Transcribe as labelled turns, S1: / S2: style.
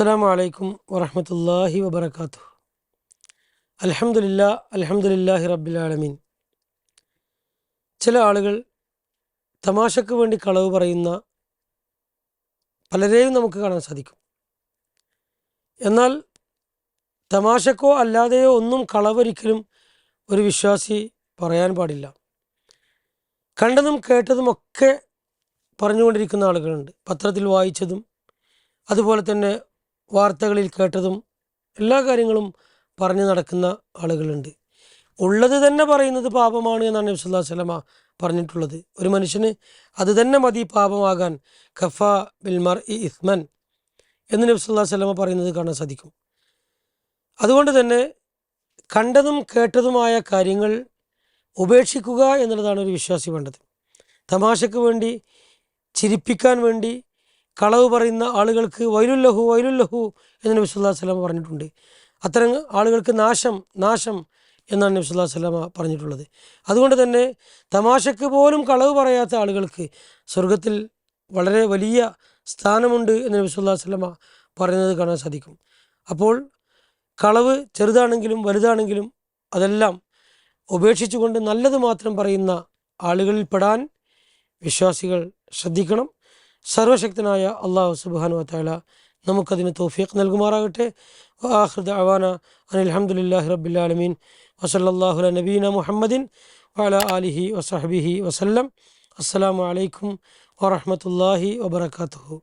S1: അസ്സാം വലൈക്കും വറഹമത്തല്ലാഹി വബർക്കാത്തു അലഹമുല്ല അലഹമുല്ലാഹി റബ്ബിലാലമീൻ ചില ആളുകൾ തമാശക്ക് വേണ്ടി കളവ് പറയുന്ന പലരെയും നമുക്ക് കാണാൻ സാധിക്കും. എന്നാൽ തമാശക്കോ അല്ലാതെയോ ഒന്നും കളവൊരിക്കലും ഒരു വിശ്വാസി പറയാൻ പാടില്ല. കണ്ടതും കേട്ടതും ഒക്കെ പറഞ്ഞുകൊണ്ടിരിക്കുന്ന ആളുകളുണ്ട്. പത്രത്തിൽ വായിച്ചതും അതുപോലെ തന്നെ വാർത്തകളിൽ കേട്ടതും എല്ലാ കാര്യങ്ങളും പറഞ്ഞു നടക്കുന്ന ആളുകളുണ്ട്. ഉള്ളത് തന്നെ പറയുന്നത് പാപമാണ് എന്നാണ് നബി അലൈഹി വസല്ലമ പറഞ്ഞിട്ടുള്ളത്. ഒരു മനുഷ്യന് അത് തന്നെ മതി പാപമാകാൻ. ഖഫ ബിൽ മർ ഇ ഇസ്മൻ എന്ന് നബി അലൈഹി വസല്ലമ പറയുന്നത് കാണാൻ സാധിക്കും. അതുകൊണ്ട് തന്നെ കണ്ടതും കേട്ടതുമായ കാര്യങ്ങൾ ഉപേക്ഷിക്കുക എന്നുള്ളതാണ് ഒരു വിശ്വാസി വേണ്ടത്. തമാശയ്ക്ക് വേണ്ടി ചിരിപ്പിക്കാൻ വേണ്ടി കളവ് പറയുന്ന ആളുകൾക്ക് വൈലുല്ലഹു വൈലുല്ലഹു എന്ന് നബി അലൈഹി വസല്ലം പറഞ്ഞിട്ടുണ്ട്. അത്തരം ആളുകൾക്ക് നാശം നാശം എന്നാണ് നബി അലൈഹി വസല്ലം പറഞ്ഞിട്ടുള്ളത്. അതുകൊണ്ട് തന്നെ തമാശക്ക് പോലും കളവ് പറയാത്ത ആളുകൾക്ക് സ്വർഗത്തിൽ വളരെ വലിയ സ്ഥാനമുണ്ട് എന്ന് നബി അലൈഹി വസല്ലം പറയുന്നത് കാണാൻ സാധിക്കും. അപ്പോൾ കളവ് ചെറുതാണെങ്കിലും വലുതാണെങ്കിലും അതെല്ലാം ഉപേക്ഷിച്ചുകൊണ്ട് നല്ലത് മാത്രം പറയുന്ന ആളുകളിൽ പെടാൻ വിശ്വാസികൾ ശ്രദ്ധിക്കണം. സർവശക്തനായ അള്ളാഹു സുബാനു വത്താല നമുക്കതിന് തോഫീഖ് നൽകുമാറാകട്ടെ ആഹൃദ അവാന അനിൽ അഹമ്മദില്ലാഹി റബ്ബിലാലമീൻ വസല്ലാഹുല നബീന മുഹമ്മദിൻ വാല ആലിഹി വസഹബിഹി വസല്ലം അസ്സലാമു അലൈക്കും വറഹമത്തല്ലാഹി വബർക്കാത്തുഹു